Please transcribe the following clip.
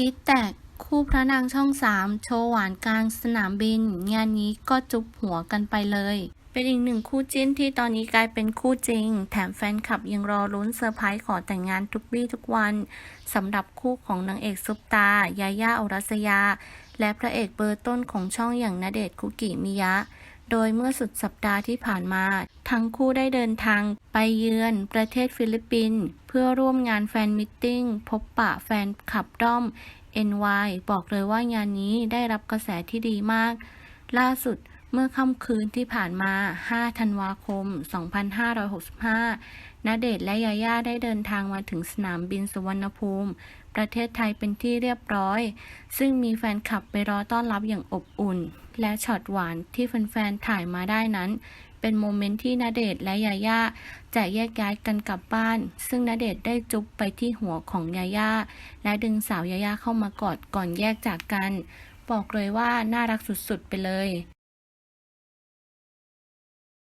กรีดแตกคู่พระนางช่องสามโชว์หวานกลางสนามบิน งานนี้ก็จุบหัวกันไปเลย เป็นอีกหนึ่งคู่จิ้นที่ตอนนี้กลายเป็นคู่จริง แถมแฟนคลับยังรอลุ้นเซอร์ไพรส์ขอแต่งงานทุกวี่ทุกวันสำหรับคู่ของนางเอกซุปตา ยาย่าอุรัสยา และพระเอกเบอร์ต้นของช่องอย่างณเดชคุกิมิยะ โดยเมื่อสุดสัปดาห์ที่ผ่านมา ทั้งคู่ได้เดินทางไปเยือนประเทศฟิลิปปินส์เพื่อร่วมงานแฟนมิทติ้ง พบปะแฟนคลับด้อม NY บอกเลยว่างานนี้ได้รับกระแสที่ดีมาก ล่าสุด เมื่อค่ำคืนที่ผ่านมา 5 ธันวาคม 2565ณเดชน์และยาย่าได้เดินทางมาถึงสนามบินสุวรรณภูมิ ประเทศไทยเป็นที่เรียบร้อย ซึ่งมีแฟนคลับไปรอต้อนรับอย่างอบอุ่น และช็อตหวานที่แฟนๆ ถ่ายมาได้นั้น เป็นโมเมนต์ที่ณเดชน์และยาย่าจะแยกย้ายกันกลับบ้าน ซึ่งณเดชน์ได้จุ๊บไปที่หัวของยาย่าและดึงสาวยาย่าเข้ามากอดก่อนแยกจากกัน บอกเลยว่าน่ารักสุดๆไปเลย